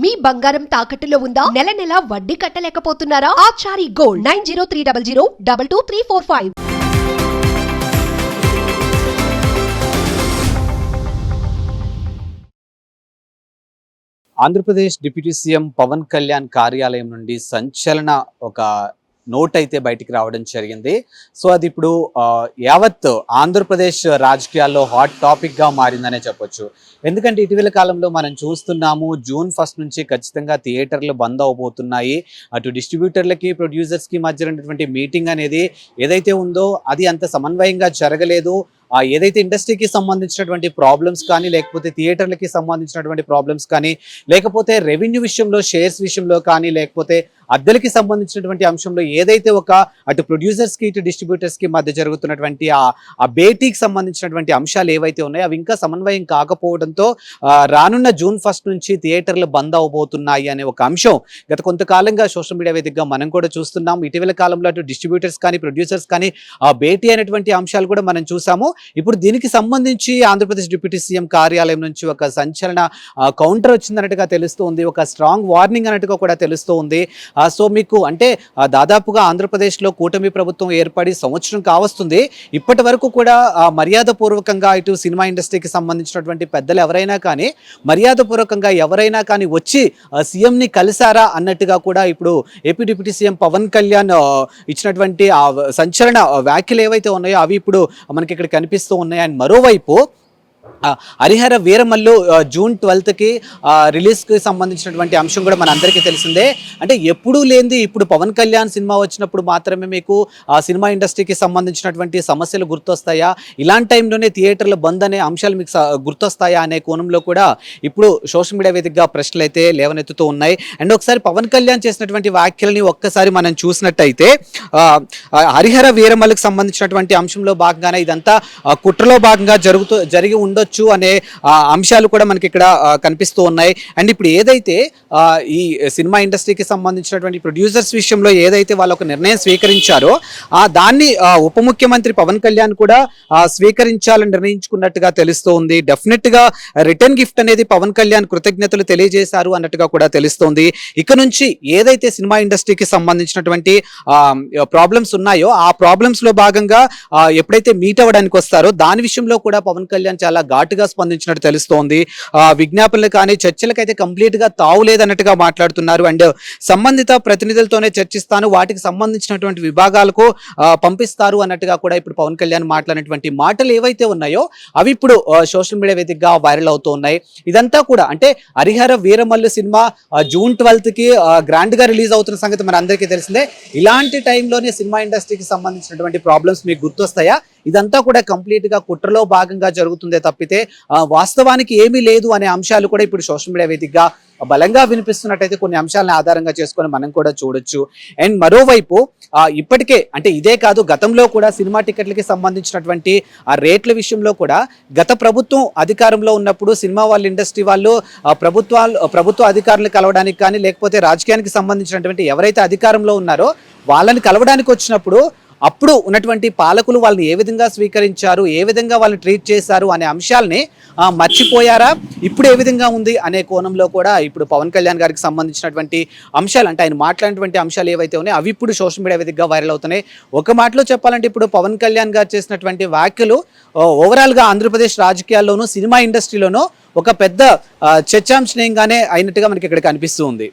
మీ బంగారం తాకట్టులో ఉందా? నెల నెల వడ్డీ కట్టలేకపోతున్నారా? Achari gold nine zero three double zero double two three four five. Andhra Pradesh deputy CM Pawan Kalyan కార్యాలయం నుండి సంచలన ఒక నోట్ అయితే బయటికి రావడం జరిగింది. సో అది ఇప్పుడు యావత్ ఆంధ్రప్రదేశ్ రాజకీయాల్లో హాట్ టాపిక్గా మారిందనే చెప్పొచ్చు. ఎందుకంటే ఇటీవల కాలంలో మనం చూస్తున్నాము జూన్ ఫస్ట్ నుంచి ఖచ్చితంగా థియేటర్లు బంద్ అవబోతున్నాయి. అటు డిస్ట్రిబ్యూటర్లకి ప్రొడ్యూసర్స్కి మధ్య ఉన్నటువంటి మీటింగ్ అనేది ఏదైతే ఉందో అది అంత సమన్వయంగా జరగలేదు. ఏదైతే ఇండస్ట్రీకి సంబంధించినటువంటి ప్రాబ్లమ్స్ కానీ లేకపోతే థియేటర్లకి సంబంధించినటువంటి ప్రాబ్లమ్స్ కానీ లేకపోతే రెవెన్యూ విషయంలో షేర్స్ విషయంలో కానీ లేకపోతే అద్దెలకి సంబంధించినటువంటి అంశంలో ఏదైతే ఒక అటు ప్రొడ్యూసర్స్కి ఇటు డిస్ట్రిబ్యూటర్స్కి మధ్య జరుగుతున్నటువంటి ఆ బేటీకి భేటీకి సంబంధించినటువంటి అంశాలు ఏవైతే ఉన్నాయో అవి ఇంకా సమన్వయం కాకపోవడంతో రానున్న జూన్ ఫస్ట్ నుంచి థియేటర్లు బంద్ అవబోతున్నాయి అనే ఒక అంశం. గత కొంతకాలంగా సోషల్ మీడియా వేదికగా మనం కూడా చూస్తున్నాం. ఇటీవల కాలంలో అటు డిస్ట్రిబ్యూటర్స్ కానీ ప్రొడ్యూసర్స్ కానీ ఆ భేటీ అనేటువంటి అంశాలు కూడా మనం చూసాము. ఇప్పుడు దీనికి సంబంధించి ఆంధ్రప్రదేశ్ డిప్యూటీ సీఎం కార్యాలయం నుంచి ఒక సంచలన కౌంటర్ వచ్చిందన్నట్టుగా తెలుస్తోంది. ఒక స్ట్రాంగ్ వార్నింగ్ అన్నట్టుగా కూడా తెలుస్తోంది. సో మీకు అంటే దాదాపుగా ఆంధ్రప్రదేశ్లో కూటమి ప్రభుత్వం ఏర్పడి సంవత్సరం కావస్తుంది. ఇప్పటి వరకు కూడా మర్యాదపూర్వకంగా ఇటు సినిమా ఇండస్ట్రీకి సంబంధించినటువంటి పెద్దలు ఎవరైనా కానీ మర్యాదపూర్వకంగా ఎవరైనా కానీ వచ్చి ఆ, సీఎంని కలిసారా అన్నట్టుగా కూడా ఇప్పుడు AP deputy CM Pawan Kalyan ఇచ్చినటువంటి ఆ సంచలన వ్యాఖ్యలు ఏవైతే ఉన్నాయో అవి ఇప్పుడు మనకి ఇక్కడ కనిపిస్తూ ఉన్నాయి. అండ్ మరోవైపు హరిహర వీరమల్లు జూన్ ట్వెల్త్కి రిలీజ్కి సంబంధించినటువంటి అంశం కూడా మన అందరికీ తెలిసిందే. అంటే ఎప్పుడూ లేనిది ఇప్పుడు పవన్ కళ్యాణ్ సినిమా వచ్చినప్పుడు మాత్రమే మీకు ఆ సినిమా ఇండస్ట్రీకి సంబంధించినటువంటి సమస్యలు గుర్తొస్తాయా? ఇలాంటి టైంలోనే థియేటర్లు బంద్ అనే అంశాలు మీకు గుర్తొస్తాయా అనే కోణంలో కూడా ఇప్పుడు సోషల్ మీడియా వేదికగా ప్రశ్నలు అయితే లేవనెత్తుతూ ఉన్నాయి. అండ్ ఒకసారి పవన్ కళ్యాణ్ చేసినటువంటి వ్యాఖ్యలని ఒక్కసారి మనం చూసినట్టయితే హరిహర వీరమల్లుకి సంబంధించినటువంటి అంశంలో భాగంగానే ఇదంతా కుట్రలో భాగంగా జరుగుతూ జరిగి ఉండొచ్చు అనే అంశాలు కూడా మనకి ఇక్కడ కనిపిస్తూ ఉన్నాయి. అండ్ ఇప్పుడు ఏదైతే ఈ సినిమా ఇండస్ట్రీకి సంబంధించినటువంటి ప్రొడ్యూసర్స్ విషయంలో ఏదైతే వాళ్ళు ఒక నిర్ణయం స్వీకరించారో ఆ దాన్ని ఆ, ఉప ముఖ్యమంత్రి పవన్ కళ్యాణ్ కూడా స్వీకరించాలని నిర్ణయించుకున్నట్టుగా తెలుస్తూ ఉంది. డెఫినెట్గా రిటర్న్ గిఫ్ట్ అనేది పవన్ కళ్యాణ్ కృతజ్ఞతలు తెలియజేశారు అన్నట్టుగా కూడా తెలుస్తోంది. ఇక నుంచి ఏదైతే సినిమా ఇండస్ట్రీకి సంబంధించినటువంటి ప్రాబ్లమ్స్ ఉన్నాయో ఆ ప్రాబ్లమ్స్లో భాగంగా ఎప్పుడైతే మీట్ అవ్వడానికి వస్తారో దాని విషయంలో కూడా పవన్ కళ్యాణ్ చాలా ఘాటుగా స్పందించినట్టు తెలుస్తోంది. ఆ, విజ్ఞాపనలు కానీ చర్చలకైతే కంప్లీట్గా తావులేదన్నట్టుగా మాట్లాడుతున్నారు. అండ్ సంబంధిత ప్రతినిధులతోనే చర్చిస్తాను వాటికి సంబంధించినటువంటి విభాగాలకు పంపిస్తారు అన్నట్టుగా కూడా ఇప్పుడు పవన్ కళ్యాణ్ మాట్లాడినటువంటి మాటలు ఏవైతే ఉన్నాయో అవి ఇప్పుడు సోషల్ మీడియా వేదికగా వైరల్ అవుతూ ఉన్నాయి ఇదంతా కూడా అంటే హరిహర వీరమల్లు సినిమా జూన్ ట్వెల్త్కి గ్రాండ్గా రిలీజ్ అవుతున్న సంగతి మన అందరికీ తెలిసిందే. ఇలాంటి టైంలోనే సినిమా ఇండస్ట్రీకి సంబంధించినటువంటి ప్రాబ్లమ్స్ మీకు గుర్తొస్తాయా? ఇదంతా కూడా కంప్లీట్గా కుట్రలో భాగంగా జరుగుతుందే తప్పితే వాస్తవానికి ఏమీ లేదు అనే అంశాలు కూడా ఇప్పుడు సోషల్ మీడియా వేదికగా బలంగా వినిపిస్తున్నట్టయితే కొన్ని అంశాలను ఆధారంగా చేసుకొని మనం కూడా చూడొచ్చు. అండ్ మరోవైపు ఇప్పటికే అంటే ఇదే కాదు గతంలో కూడా సినిమా టికెట్లకి సంబంధించినటువంటి ఆ రేట్ల విషయంలో కూడా గత ప్రభుత్వం అధికారంలో ఉన్నప్పుడు సినిమా వాళ్ళ ఇండస్ట్రీ వాళ్ళు ప్రభుత్వాలు ప్రభుత్వ అధికారులు కలవడానికి కానీ లేకపోతే రాజకీయానికి సంబంధించినటువంటి ఎవరైతే అధికారంలో ఉన్నారో వాళ్ళని కలవడానికి వచ్చినప్పుడు అప్పుడు ఉన్నటువంటి పాలకులు వాళ్ళని ఏ విధంగా స్వీకరించారు ఏ విధంగా వాళ్ళని ట్రీట్ చేశారు అనే అంశాలని మర్చిపోయారా? ఇప్పుడు ఏ విధంగా ఉంది అనే కోణంలో కూడా ఇప్పుడు పవన్ కళ్యాణ్ గారికి సంబంధించినటువంటి అంశాలు అంటే ఆయన మాట్లాడినటువంటి అంశాలు ఏవైతే ఉన్నాయో అవి ఇప్పుడు సోషల్ మీడియా వేదికగా వైరల్ అవుతున్నాయి. ఒక మాటలో చెప్పాలంటే ఇప్పుడు పవన్ కళ్యాణ్ గారు చేసినటువంటి వ్యాఖ్యలు ఓవరాల్గా ఆంధ్రప్రదేశ్ రాజకీయాల్లోనూ సినిమా ఇండస్ట్రీలోనూ ఒక పెద్ద చర్చాంశనీయంగానే అయినట్టుగా మనకి ఇక్కడ కనిపిస్తూ ఉంది.